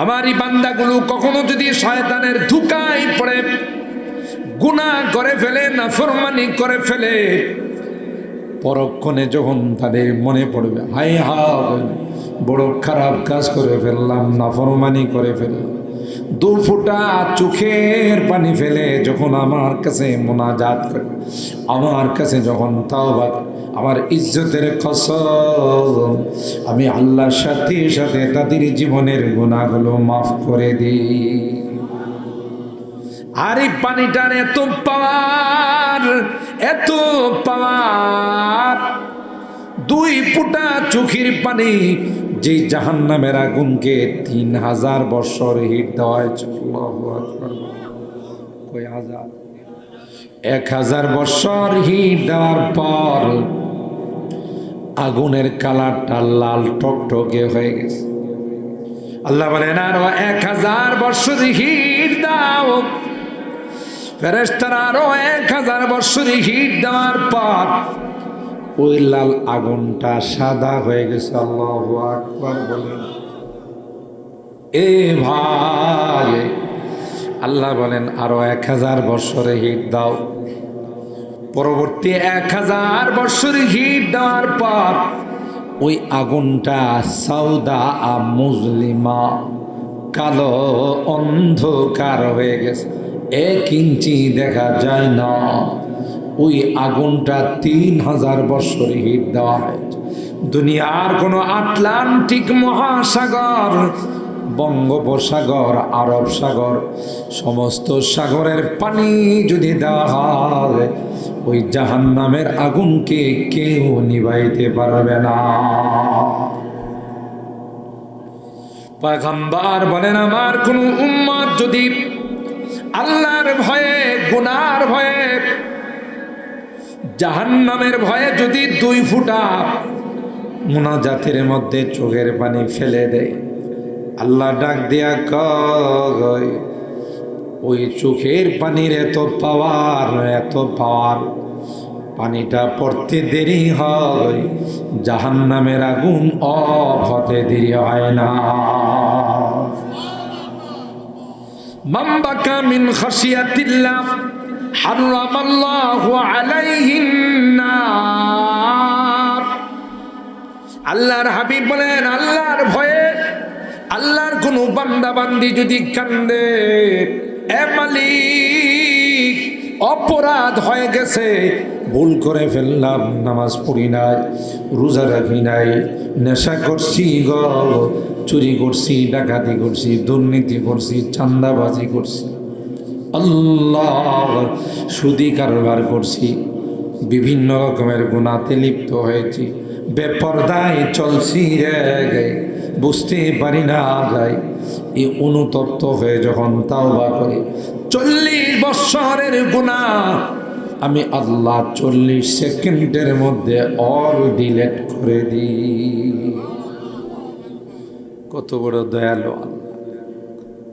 আমার এই বান্দাগুলো কখনো যদি শয়তানের ধুকায় পড়ে, গুনাহ করে ফেলে না ফরমানি করে ফেলে, পরক্ষণে যখন তাদের মনে পড়বে হাই হাই বড় খারাপ কাজ করে ফেললাম না ফরমানি করে ফেললাম, দু ফুটা চোখের পানি ফেলে যখন আমার কাছে মোনাজাত করে, আমার কাছে যখন তাও আমার ইজ্জতের কসম, আমি আল্লাহর সাথে সাথে তাদের জীবনের গুণাগুলো মাফ করে দিই। আর এই পানিটার এত পাওয়ার এত পাওয়ার, দুই ফুটা চোখের পানি যে জাহান নামের আগুনকে তিন হাজার বছর হিট দেওয়া হয়েছে কয় হাজার? এক হাজার বছর হিট দেওয়ার পর আগুনের কালারটা লাল টকটকে হয়ে গেছে। আল্লাহ বলেন, আরও এক হাজার বছর হিট দাও। আরও এক হাজার বছর হিট দেওয়ার পর ওই লাল আগুনটা সাদা হয়ে গেছে। আল্লাহ আকবার বলেন। এ ভাই, আল্লাহ বলেন, আরও এক হাজার বছরে হিট দাও। পরবর্তী এক হাজার বছর হিট দেওয়ার পর ওই আগুনটা সাউদা মুজলিমা কালো অন্ধকার হয়ে গেছে। এক ইঞ্চি দেখা যায় না। ওই আগুনটা তিন হাজার বছর হিট দেওয়া হয়েছে। দুনিয়ার কোনো আটলান্টিক মহাসাগর, বঙ্গোপসাগর, আরব সাগর, সমস্ত সাগরের পানি যদি দেওয়া হয় ওই জাহান নামের আগুনকে কেউ নিভাইতে পারবে না। পাগম্বার বলেন, আমার কোন উম্মত যদি আল্লাহর ভয়ে, গুনার ভয়ে, জাহান্নামের ভয়ে যদি দুই ফুটা মোনাজাতের মধ্যে চোখের পানি ফেলে দেয়, আল্লাহ ডাক দিয়া কয় ওই চোখের পানির এত পাওয়ার এত পাওয়ার। পানিটা পড়তে দেরি হয় জাহান নামের আগুন অফ দেরি হয় না। মাম্বাকা মিন খাসিয়াতিল্লাহ হারামাল্লাহু আলাইহিন নার। আল্লাহর হাবিব বলেন, আল্লাহর ভয়ে, আল্লাহর কোন বান্দা বান্দি যদি কান্দে মালিক অপরাধ হয়ে গেছে। ভুল করে ফেললাম, নামাজ পড়ি নাই, রোজা রাখি নাই, নেশা করছি গ, চুরি করছি, ডাকাতি করছি, দুর্নীতি করছি চান্দাবাজি করছি। আল্লাহ সুদি কারবার করছি, বিভিন্ন রকমের গুণাতে লিপ্ত হয়েছি। বেপরদায় চলছি রে বুঝতে পারি না যাই এই অনুতপ্ত হয়ে যখন তাওবা করি, চল্লিশ বৎসরের গুণা। আমি আল্লাহ চল্লিশ সেকেন্ডের মধ্যে অল ডিলেট করে দিই। কত বড় দয়ালু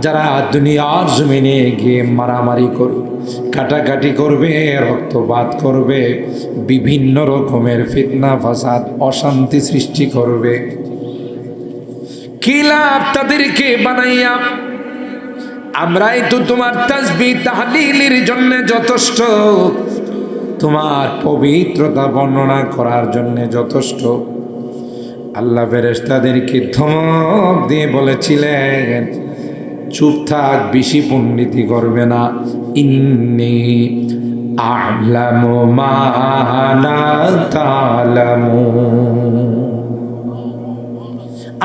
যারা দুনিয়ার জমিনে গিয়ে মারামারি করবে, কাটাকাটি করবে, রক্তপাত করবে, বিভিন্ন রকমের ফিতনা, ফাসাদ, অশান্তি সৃষ্টি করবে। কি লাভ তাদেরকে বানাইয়া? আমরাই তো তোমার তাসবি তাহলিলের জন্য যথেষ্ট। তোমার পবিত্রতা বর্ণনা করার জন্য যথেষ্ট। আল্লাহ ফেরেস্তাদেরকে ধমক দিয়ে বলেছিলেন চুপ থাক বেশি পণ্ডিতি করবে না। ইন্নি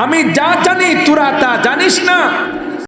আমি যা জানি তোরা তা জানিস না।